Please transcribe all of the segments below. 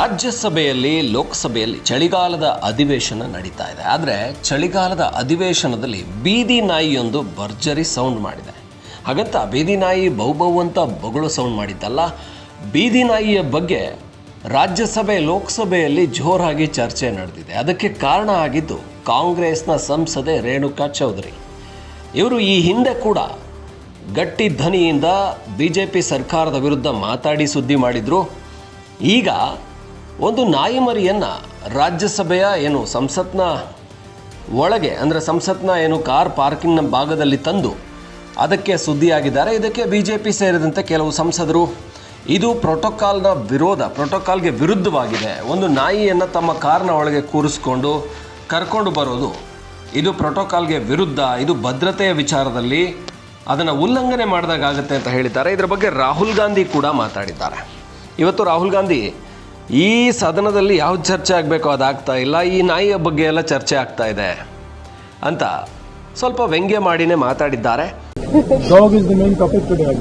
ರಾಜ್ಯಸಭೆಯಲ್ಲಿ, ಲೋಕಸಭೆಯಲ್ಲಿ ಚಳಿಗಾಲದ ಅಧಿವೇಶನ ನಡೀತಾ ಇದೆ. ಆದರೆ ಚಳಿಗಾಲದ ಅಧಿವೇಶನದಲ್ಲಿ ಬೀದಿ ನಾಯಿಯೊಂದು ಭರ್ಜರಿ ಸೌಂಡ್ ಮಾಡಿದೆ. ಹಾಗಂತ ಬೀದಿ ನಾಯಿ ಬೌಬೌ ಅಂತ ಬೊಗಳು ಸೌಂಡ್ ಮಾಡಿದ್ದಲ್ಲ. ಬೀದಿ ನಾಯಿಯ ಬಗ್ಗೆ ರಾಜ್ಯಸಭೆ, ಲೋಕಸಭೆಯಲ್ಲಿ ಜೋರಾಗಿ ಚರ್ಚೆ ನಡೆದಿದೆ. ಅದಕ್ಕೆ ಕಾರಣ ಆಗಿದ್ದು ಕಾಂಗ್ರೆಸ್ನ ಸಂಸದೆ ರೇಣುಕಾ ಚೌಧರಿ. ಇವರು ಈ ಹಿಂದೆ ಕೂಡ ಗಟ್ಟಿ ಧ್ವನಿಯಿಂದ ಬಿ ಜೆ ಪಿ ಸರ್ಕಾರದ ವಿರುದ್ಧ ಮಾತಾಡಿ ಸುದ್ದಿ ಮಾಡಿದರು. ಈಗ ಒಂದು ನಾಯಿ ಮರಿಯನ್ನು ರಾಜ್ಯಸಭೆಯ ಏನು ಸಂಸತ್ನ ಒಳಗೆ, ಅಂದರೆ ಸಂಸತ್ನ ಏನು ಕಾರ್ ಪಾರ್ಕಿಂಗ್ನ ಭಾಗದಲ್ಲಿ ತಂದು ಅದಕ್ಕೆ ಸುದ್ದಿಯಾಗಿದ್ದಾರೆ. ಇದಕ್ಕೆ ಬಿ ಜೆ ಪಿ ಸೇರಿದಂತೆ ಕೆಲವು ಸಂಸದರು ಇದು ಪ್ರೋಟೋಕಾಲ್ನ ವಿರೋಧ, ಪ್ರೋಟೋಕಾಲ್ಗೆ ವಿರುದ್ಧವಾಗಿದೆ. ಒಂದು ನಾಯಿಯನ್ನು ತಮ್ಮ ಕಾರ್ನ ಒಳಗೆ ಕೂರಿಸ್ಕೊಂಡು ಕರ್ಕೊಂಡು ಬರೋದು ಇದು ಪ್ರೋಟೋಕಾಲ್ಗೆ ವಿರುದ್ಧ, ಇದು ಭದ್ರತೆಯ ವಿಚಾರದಲ್ಲಿ ಅದನ್ನು ಉಲ್ಲಂಘನೆ ಮಾಡಿದಾಗುತ್ತೆ ಅಂತ ಹೇಳಿದ್ದಾರೆ. ಇದರ ಬಗ್ಗೆ ರಾಹುಲ್ ಗಾಂಧಿ ಕೂಡ ಮಾತಾಡಿದ್ದಾರೆ. ಇವತ್ತು ರಾಹುಲ್ ಗಾಂಧಿ ಈ ಸದನದಲ್ಲಿ ಯಾವ್ದು ಚರ್ಚೆ ಆಗಬೇಕೋ ಅದಾಗ್ತಾ ಇಲ್ಲ ಈ ನಾಯಿಯ ಬಗ್ಗೆ ಎಲ್ಲ ಚರ್ಚೆ ಆಗ್ತಾ ಇದೆ ಅಂತ ಸ್ವಲ್ಪ ವ್ಯಂಗ್ಯ ಮಾಡಿನೇ ಮಾತಾಡಿದ್ದಾರೆ Dog is the main topic today.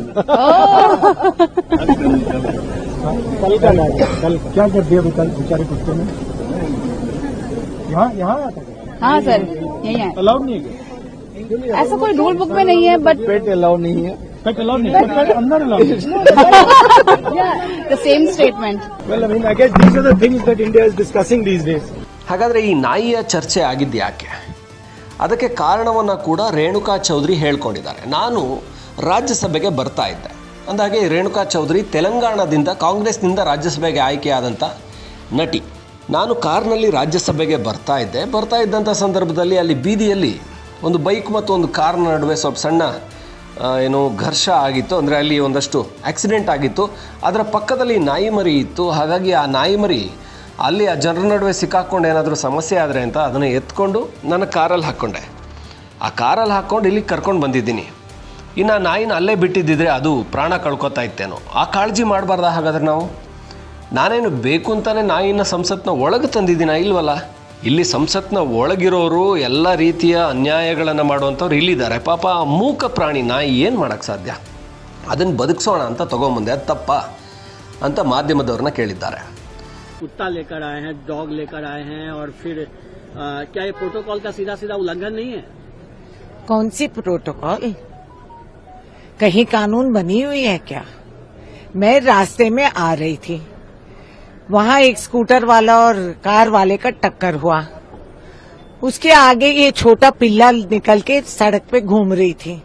कल का लाया कल क्या कर दिया अभी कल बेचारे कुत्ते ने यहाँ यहाँ आया था हाँ सर यही है अलाउड नहीं है ऐसा कोई रूल बुक में नहीं है बट पेट अलाउ नहीं है Pet a lot of I'm not allowed. yeah, the same statement. Well, I mean, I guess these are the things that India is discussing these days. ಹಾಗಾದರೆ ಈ ನಾಯಿಯ ಚರ್ಚೆ ಆಗಿದ್ದು ಯಾಕೆ ಅದಕ್ಕೆ ಕಾರಣವನ್ನು ಕೂಡ ರೇಣುಕಾ ಚೌಧರಿ ಹೇಳ್ಕೊಂಡಿದ್ದಾರೆ ನಾನು ರಾಜ್ಯಸಭೆಗೆ ಬರ್ತಾ ಇದ್ದೆ ಅಂದಾಗೆ ರೇಣುಕಾ ಚೌಧರಿ ತೆಲಂಗಾಣದಿಂದ ಕಾಂಗ್ರೆಸ್ನಿಂದ ರಾಜ್ಯಸಭೆಗೆ ಆಯ್ಕೆಯಾದಂಥ ನಟಿ ನಾನು ಕಾರ್ನಲ್ಲಿ ರಾಜ್ಯಸಭೆಗೆ ಬರ್ತಾ ಇದ್ದೆ ಬರ್ತಾ ಇದ್ದಂಥ ಸಂದರ್ಭದಲ್ಲಿ ಅಲ್ಲಿ ಬೀದಿಯಲ್ಲಿ ಒಂದು ಬೈಕ್ ಮತ್ತು ಒಂದು ಕಾರ್ನ ನಡುವೆ ಸ್ವಲ್ಪ ಸಣ್ಣ ಏನು ಘರ್ಷ ಆಗಿತ್ತು, ಅಂದರೆ ಅಲ್ಲಿ ಒಂದಷ್ಟು ಆಕ್ಸಿಡೆಂಟ್ ಆಗಿತ್ತು. ಅದರ ಪಕ್ಕದಲ್ಲಿ ನಾಯಿ ಮರಿ ಇತ್ತು. ಹಾಗಾಗಿ ಆ ನಾಯಿ ಮರಿ, ಅಲ್ಲಿ ಆ ಜನರ ನಡುವೆ ಸಿಕ್ಕಾಕ್ಕೊಂಡು ಏನಾದರೂ ಸಮಸ್ಯೆ ಆದರೆ ಅಂತ ಅದನ್ನು ಎತ್ಕೊಂಡು ನನ್ನ ಕಾರಲ್ಲಿ ಹಾಕ್ಕೊಂಡೆ. ಆ ಕಾರಲ್ಲಿ ಹಾಕ್ಕೊಂಡು ಇಲ್ಲಿಗೆ ಕರ್ಕೊಂಡು ಬಂದಿದ್ದೀನಿ. ಇನ್ನು ಆ ನಾಯಿನ ಅಲ್ಲೇ ಬಿಟ್ಟಿದ್ದಿದ್ರೆ ಅದು ಪ್ರಾಣ ಕಳ್ಕೊತಾ ಇತ್ತೇನೋ. ಆ ಕಾಳಜಿ ಮಾಡಬಾರ್ದ ಹಾಗಾದ್ರೆ ನಾವು? ನಾನೇನು ಬೇಕು ಅಂತಲೇ ನಾಯಿನ ಸಂಸತ್ನ ಒಳಗೆ ತಂದಿದ್ದೀನಾ ಇಲ್ವಲ್ಲ? ಇಲ್ಲಿ ಸಂಸತ್ನ ಒಳಗಿರೋರು ಎಲ್ಲ ರೀತಿಯ ಅನ್ಯಾಯಗಳನ್ನು ಮಾಡುವಂಥವ್ರು ಇಲ್ಲಿದ್ದಾರೆ ಪಾಪ ಆ ಮೂಕ ಪ್ರಾಣಿ ನಾಯಿ ಏನು ಮಾಡೋಕ್ಕೆ ಸಾಧ್ಯ ಅದನ್ನು ಬದುಕಿಸೋಣ ಅಂತ ತೊಗೊಂಬಂದೆ ಅದು ತಪ್ಪ ಅಂತ ಮಾಧ್ಯಮದವ್ರನ್ನ ಕೇಳಿದ್ದಾರೆ कुत्ता लेकर आए हैं डॉग लेकर आए हैं और फिर आ, क्या ये प्रोटोकॉल का सीधा सीधा उल्लंघन नहीं है कौन सी प्रोटोकॉल कहीं कानून बनी हुई है क्या मैं रास्ते में आ रही थी वहाँ एक स्कूटर वाला और कार वाले का टक्कर हुआ। उसके आगे ये छोटा पिल्ला निकल के सड़क पे घूम रही थी।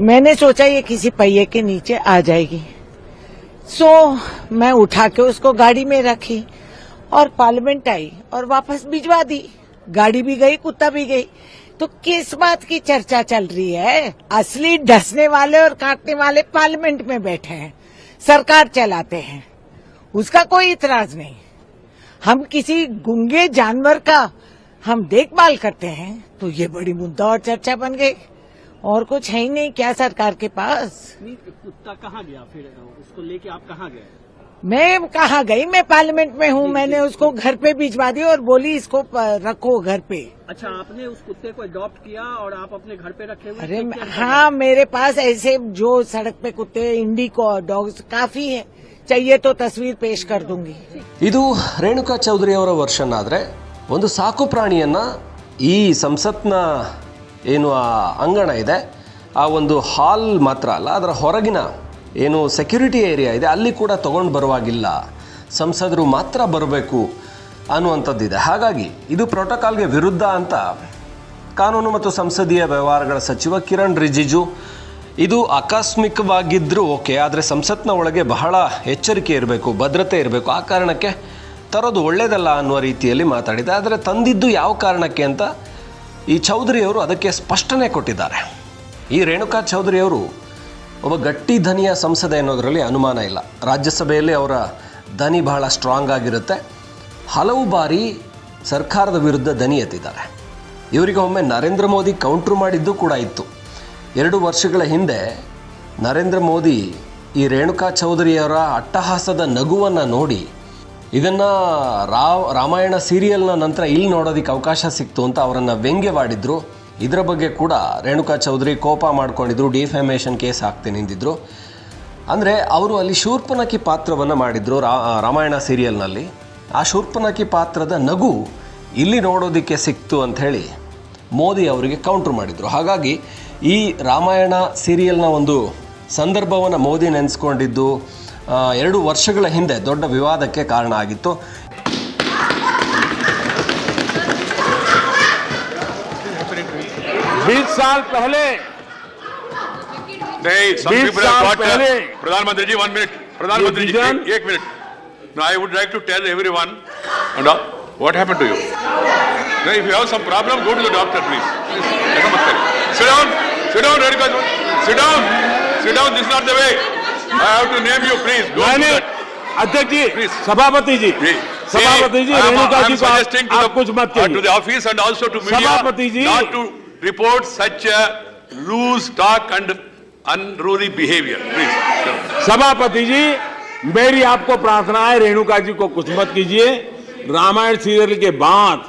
मैंने सोचा ये किसी पहिए के नीचे आ जाएगी। सो, मैं उठा के उसको गाड़ी में रखी और पार्लियामेंट आई और वापस भिजवा दी। गाड़ी भी गई, कुत्ता भी गई। तो किस बात की चर्चा चल रही है? असली डसने वाले और काटने वाले पार्लियामेंट में बैठे हैं। सरकार चलाते हैं। उसका कोई इतराज नहीं। हम किसी गुंगे जानवर का हम देखभाल करते हैं तो ये बड़ी मुद्दा और चर्चा बन गई। और कुछ है ही नहीं क्या सरकार के पास? कुत्ता कहाँ गया फिर? उसको लेके आप कहाँ गए? मैं कहा गई मैं पार्लियामेंट में हूँ मैंने उसको घर पे भिजवा दी और बोली इसको प- रखो घर पे अच्छा आपने उस कुत्ते को अडॉप्ट किया और आप अपने घर पे रखे हुए अरे take care कर हाँ मेरे पास ऐसे जो सड़क पे कुत्ते इंडिको और डॉग्स काफी है चाहिए तो तस्वीर पेश कर दूंगी ಇದು ರೇಣುಕಾ ಚೌಧರಿ ಅವರ ವರ್ಷನ್ ಆದರೆ ಒಂದು ಸಾಕು ಪ್ರಾಣಿಯನ್ನು ಈ ಸಂಸತ್ನ ಏನು ಆ ಅಂಗಣ ಇದೆ ಆ ಒಂದು ಹಾಲ್ ಮಾತ್ರ ಅಲ್ಲ ಅದರ ಹೊರಗಿನ ಏನು ಸೆಕ್ಯೂರಿಟಿ ಏರಿಯಾ ಇದೆ, ಅಲ್ಲಿ ಕೂಡ ತಗೊಂಡು ಬರುವಾಗಿಲ್ಲ. ಸಂಸದರು ಮಾತ್ರ ಬರಬೇಕು ಅನ್ನುವಂಥದ್ದಿದೆ. ಹಾಗಾಗಿ ಇದು ಪ್ರೋಟೋಕಾಲ್ಗೆ ವಿರುದ್ಧ ಅಂತ ಕಾನೂನು ಮತ್ತು ಸಂಸದೀಯ ವ್ಯವಹಾರಗಳ ಸಚಿವ ಕಿರಣ್ ರಿಜಿಜು, ಇದು ಆಕಸ್ಮಿಕವಾಗಿದ್ದರೂ ಓಕೆ, ಆದರೆ ಸಂಸತ್ನ ಒಳಗೆ ಬಹಳ ಎಚ್ಚರಿಕೆ ಇರಬೇಕು, ಭದ್ರತೆ ಇರಬೇಕು. ಆ ಕಾರಣಕ್ಕೆ ತರೋದು ಒಳ್ಳೆಯದಲ್ಲ ಅನ್ನುವ ರೀತಿಯಲ್ಲಿ ಮಾತಾಡಿದೆ. ಆದರೆ ತಂದಿದ್ದು ಯಾವ ಕಾರಣಕ್ಕೆ ಅಂತ ಈ ಚೌಧರಿಯವರು ಅದಕ್ಕೆ ಸ್ಪಷ್ಟನೆ ಕೊಟ್ಟಿದ್ದಾರೆ. ಈ ರೇಣುಕಾ ಚೌಧರಿಯವರು ಒಬ್ಬ ಗಟ್ಟಿ ಧನಿಯ ಸಂಸದೆ ಅನ್ನೋದರಲ್ಲಿ ಅನುಮಾನ ಇಲ್ಲ. ರಾಜ್ಯಸಭೆಯಲ್ಲಿ ಅವರ ದನಿ ಬಹಳ ಸ್ಟ್ರಾಂಗ್ ಆಗಿರುತ್ತೆ. ಹಲವು ಬಾರಿ ಸರ್ಕಾರದ ವಿರುದ್ಧ ದನಿ ಎತ್ತಿದ್ದಾರೆ. ಇವರಿಗೆ ಒಮ್ಮೆ ನರೇಂದ್ರ ಮೋದಿ ಕೌಂಟ್ರ್ ಮಾಡಿದ್ದು ಕೂಡ ಇತ್ತು. ಎರಡು ವರ್ಷಗಳ ಹಿಂದೆ ನರೇಂದ್ರ ಮೋದಿ ಈ ರೇಣುಕಾ ಚೌಧರಿಯವರ ಅಟ್ಟಹಾಸದ ನಗುವನ್ನು ನೋಡಿ, ಇದನ್ನು ರಾಮಾಯಣ ಸೀರಿಯಲ್ನ ನಂತರ ಇಲ್ಲಿ ನೋಡೋದಕ್ಕೆ ಅವಕಾಶ ಸಿಕ್ತು ಅಂತ ಅವರನ್ನು ವ್ಯಂಗ್ಯವಾಡಿದ್ರು. ಇದರ ಬಗ್ಗೆ ಕೂಡ ರೇಣುಕಾ ಚೌಧರಿ ಕೋಪ ಮಾಡ್ಕೊಂಡಿದ್ರು ಡಿಫ್ಯಾಮೇಷನ್ ಕೇಸ್ ಹಾಕ್ತೀನಿ ನಿಂತಿದ್ರು ಅಂದರೆ ಅವರು ಅಲ್ಲಿ ಶೂರ್ಪನಕಿ ಪಾತ್ರವನ್ನು ಮಾಡಿದ್ರು ರಾಮಾಯಣ ಸೀರಿಯಲ್ನಲ್ಲಿ ಆ ಶೂರ್ಪನಕಿ ಪಾತ್ರದ ನಗು ಇಲ್ಲಿ ನೋಡೋದಕ್ಕೆ ಸಿಕ್ತು ಅಂಥೇಳಿ ಮೋದಿ ಅವರಿಗೆ ಕೌಂಟ್ರ್ ಮಾಡಿದರು. ಹಾಗಾಗಿ ಈ ರಾಮಾಯಣ ಸೀರಿಯಲ್ನ ಒಂದು ಸಂದರ್ಭವನ್ನು ಮೋದಿ ನೆನೆಸ್ಕೊಂಡಿದ್ದು ಎರಡು ವರ್ಷಗಳ ಹಿಂದೆ ದೊಡ್ಡ ವಿವಾದಕ್ಕೆ ಕಾರಣ ಆಗಿತ್ತು. बीस साल पहले नहीं प्रधानमंत्री जी वन मिनट प्रधानमंत्री जी एक minute no I would like to tell everyone what happened to you if you have some problem go to the doctor please sit down sit down sit down sit down this not the way I have to name you please go to अध्यक्ष जी सभापति जी सभापति जी रेणुका जी को आप कुछ मत कहिए। To the office and also to media सभापति जी not to report such a loose talk and unruly behavior please सभापति जी मेरी आपको प्रार्थना है रेणुका जी को कुछ मत कीजिए रामायण सीरियल के बाद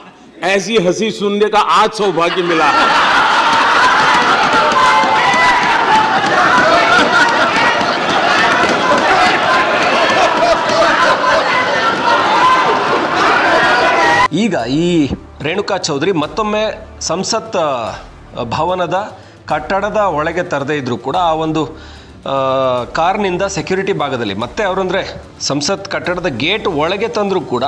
ऐसी हंसी सुनने का आज सौभाग्य मिला है ಈಗ ಈ ರೇಣುಕಾ ಚೌಧರಿ ಮತ್ತೊಮ್ಮೆ ಸಂಸತ್ ಭವನದ ಕಟ್ಟಡದ ಒಳಗೆ ತರದೇ ಇದ್ದರೂ ಕೂಡ ಆ ಒಂದು ಕಾರ್ನಿಂದ ಸೆಕ್ಯೂರಿಟಿ ಭಾಗದಲ್ಲಿ ಮತ್ತೆ ಅವರಂದರೆ ಸಂಸತ್ ಕಟ್ಟಡದ ಗೇಟ್ ಒಳಗೆ ತಂದರೂ ಕೂಡ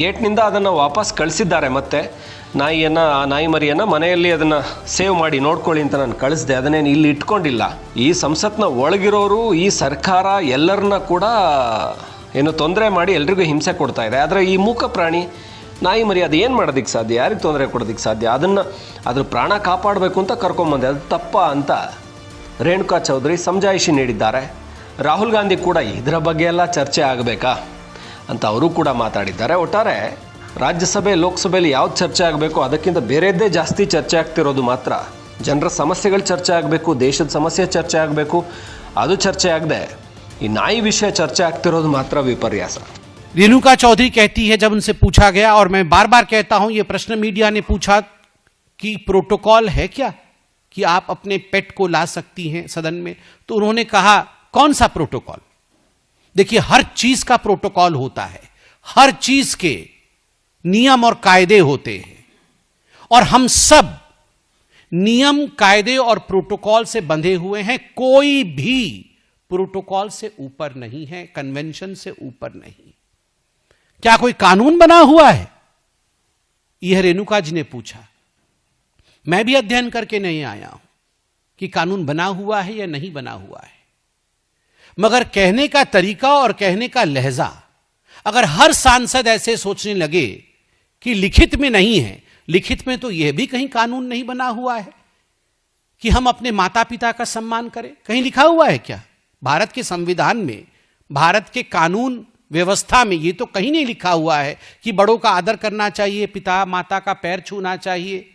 ಗೇಟ್ನಿಂದ ಅದನ್ನು ವಾಪಸ್ ಕಳಿಸಿದ್ದಾರೆ ಮತ್ತೆ ನಾಯಿಯನ್ನು, ಆ ನಾಯಿ ಮರಿಯನ್ನು ಮನೆಯಲ್ಲಿ ಅದನ್ನು ಸೇವ್ ಮಾಡಿ ನೋಡ್ಕೊಳ್ಳಿ ಅಂತ ನಾನು ಕಳಿಸಿದೆ. ಅದನ್ನೇನು ಇಲ್ಲಿ ಇಟ್ಕೊಂಡಿಲ್ಲ. ಈ ಸಂಸತ್ನ ಒಳಗಿರೋರು, ಈ ಸರ್ಕಾರ ಎಲ್ಲರನ್ನ ಕೂಡ ಏನು ತೊಂದರೆ ಮಾಡಿ ಎಲ್ರಿಗೂ ಹಿಂಸೆ ಕೊಡ್ತಾ ಇದೆ. ಆದರೆ ಈ ಮೂಕ ಪ್ರಾಣಿ ನಾಯಿ ಮರಿ ಅದು ಏನು ಮಾಡೋದಕ್ಕೆ ಸಾಧ್ಯ? ಯಾರಿಗೆ ತೊಂದರೆ ಕೊಡೋದಕ್ಕೆ ಸಾಧ್ಯ? ಅದನ್ನು ಅದ್ರ ಪ್ರಾಣ ಕಾಪಾಡಬೇಕು ಅಂತ ಕರ್ಕೊಂಬಂದೆ ಅದು ತಪ್ಪ ಅಂತ ರೇಣುಕಾ ಚೌಧರಿ ಸಮಜಾಯಿಷಿ ನೀಡಿದ್ದಾರೆ. ರಾಹುಲ್ ಗಾಂಧಿ ಕೂಡ ಇದರ ಬಗ್ಗೆ ಎಲ್ಲ ಚರ್ಚೆ ಆಗಬೇಕಾ ಅಂತ ಅವರು ಕೂಡ ಮಾತಾಡಿದ್ದಾರೆ. ಒಟ್ಟಾರೆ ರಾಜ್ಯಸಭೆ, ಲೋಕಸಭೆಯಲ್ಲಿ ಯಾವ್ದು ಚರ್ಚೆ ಆಗಬೇಕು? ಅದಕ್ಕಿಂತ ಬೇರೆದ್ದೇ ಜಾಸ್ತಿ ಚರ್ಚೆ ಆಗ್ತಿರೋದು ಮಾತ್ರ. ಜನರ ಸಮಸ್ಯೆಗಳು ಚರ್ಚೆ ಆಗಬೇಕು, ದೇಶದ ಸಮಸ್ಯೆ ಚರ್ಚೆ ಆಗಬೇಕು. ಅದು ಚರ್ಚೆ ಆಗದೆ ಈ ನಾಯಿ ವಿಷಯ ಚರ್ಚೆ ಆಗ್ತಿರೋದು ಮಾತ್ರ ವಿಪರ್ಯಾಸ. रेणुका चौधरी कहती है जब उनसे पूछा गया और मैं बार बार कहता हूँ यह प्रश्न मीडिया ने पूछा कि प्रोटोकॉल है क्या कि आप अपने पेट को ला सकती हैं सदन में? तो उन्होंने कहा, कौन सा प्रोटोकॉल? देखिए, हर चीज़ का प्रोटोकॉल होता है। हर चीज़ के नियम और कायदे होते हैं। और हम सब नियम, कायदे और प्रोटोकॉल से बंधे हुए हैं। कोई भी प्रोटोकॉल से ऊपर नहीं है, कन्वेंशन से ऊपर नहीं। क्या कोई कानून बना हुआ है? यह रेणुका जी ने पूछा। मैं भी अध्ययन करके नहीं आया हूँ कि कानून बना हुआ है या नहीं बना हुआ है। मगर कहने का तरीका और कहने का लहजा, अगर हर सांसद ऐसे सोचने लगे कि लिखित में नहीं है, लिखित में तो यह भी कहीं कानून नहीं बना हुआ है कि हम अपने माता पिता का सम्मान करें। कहीं लिखा हुआ है क्या? भारत के संविधान में, भारत के कानून व्यवस्था में, ये तो कहीं नहीं लिखा हुआ है कि बड़ों का आदर करना चाहिए, पिता, माता का पैर छूना चाहिए।